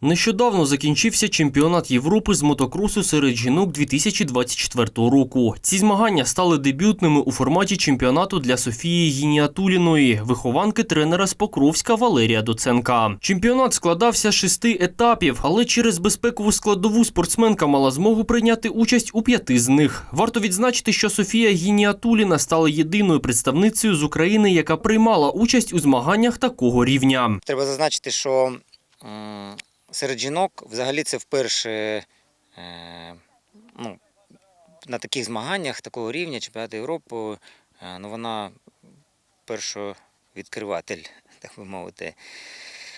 Нещодавно закінчився чемпіонат Європи з мотокросу серед жінок 2024 року. Ці змагання стали дебютними у форматі чемпіонату для Софії Гініатуліної, вихованки тренера з Покровська Валерія Доценка. Чемпіонат складався з шести етапів, але через безпекову складову спортсменка мала змогу прийняти участь у п'яти з них. Варто відзначити, що Софія Гініатуліна стала єдиною представницею з України, яка приймала участь у змаганнях такого рівня. Треба зазначити, що серед жінок взагалі це вперше е, ну, на таких змаганнях такого рівня чемпіонату Європи, е, ну, вона першовідкриватель, так би мовити.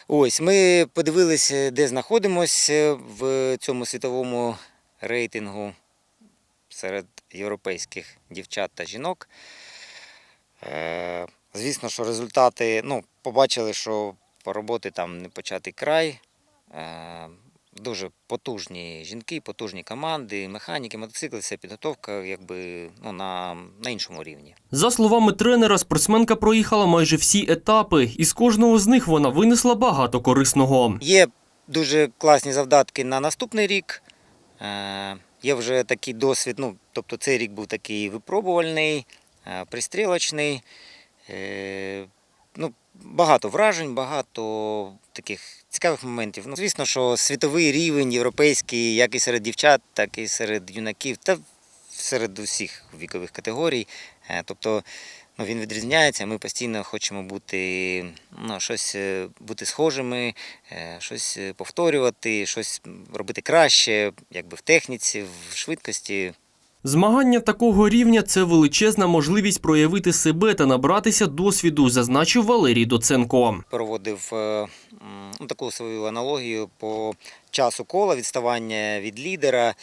Ось, ми подивилися, де знаходимося в цьому світовому рейтингу серед європейських дівчат та жінок. Е, Звісно, що результати, ну, побачили, що по роботи там не початий край. Е, Дуже потужні жінки, потужні команди, механіки, мотоцикли, вся підготовка якби, ну, на, на іншому рівні. За словами тренера, спортсменка проїхала майже всі етапи, і з кожного з них вона винесла багато корисного. Є дуже класні завдатки на наступний рік. Е, Є вже такий досвід. Ну, тобто цей рік був такий випробувальний, е, пристрілочний. Ну, багато вражень, багато таких цікавих моментів. Ну, звісно, що світовий рівень європейський, як і серед дівчат, так і серед юнаків, та серед усіх вікових категорій. Е, Тобто ну, він відрізняється. Ми постійно хочемо бути ну, щось е, бути схожими, е, щось повторювати, щось робити краще, якби в техніці, в швидкості. Змагання такого рівня це величезна можливість проявити себе та набратися досвіду, зазначив Валерій Доценко. проводив е, ну, таку свою аналогію по часу кола відставання від лідера,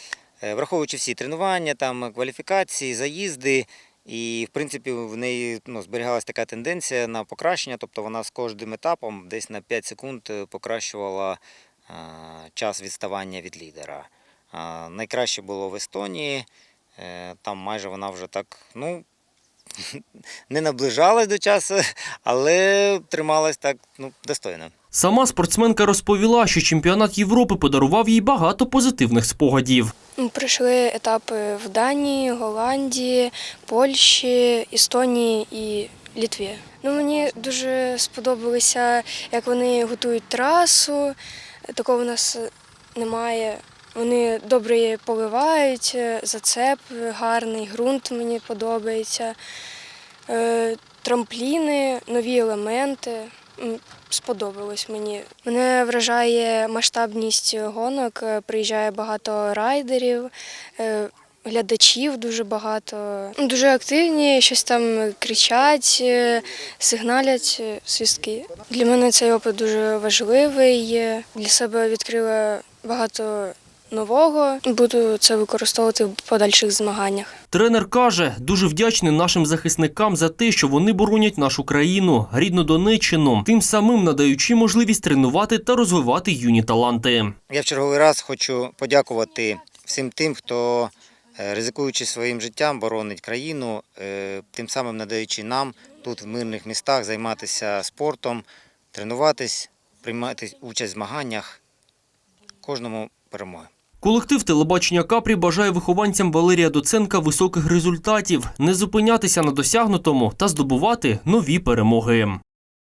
е, враховуючи всі тренування, там, кваліфікації, заїзди. І, в принципі, в неї ну, зберігалася така тенденція на покращення, тобто вона з кожним етапом десь на 5 секунд е, покращувала час відставання від лідера. Найкраще було в Естонії, там майже вона вже так, ну, не наближалась до часу, але трималась так ну, достойно. Сама спортсменка розповіла, що чемпіонат Європи подарував їй багато позитивних спогадів. Пройшли етапи в Данії, Голландії, Польщі, Естонії і Літві. Ну, мені дуже сподобалося, як вони готують трасу. Такого у нас немає. Вони добре поливають, зацеп гарний, ґрунт мені подобається, Е, трампліни, нові елементи. Сподобалось мені. Мене вражає масштабність гонок. Е, Приїжджає багато райдерів, е, глядачів дуже багато. Ну, Дуже активні, щось там кричать, е, сигналять е, свістки. Для мене цей опит дуже важливий. Е, Для себе відкрила багато нового. Буду це використовувати в подальших змаганнях. Тренер каже, дуже вдячний нашим захисникам за те, що вони боронять нашу країну, рідну Донеччину, тим самим надаючи можливість тренувати та розвивати юні таланти. Я в черговий раз хочу подякувати всім тим, хто, е, ризикуючи своїм життям, боронить країну, е, тим самим надаючи нам тут в мирних містах займатися спортом, тренуватись, приймати участь в змаганнях. Кожному перемоги. Колектив телебачення Капрі бажає вихованцям Валерія Доценка високих результатів, не зупинятися на досягнутому та здобувати нові перемоги.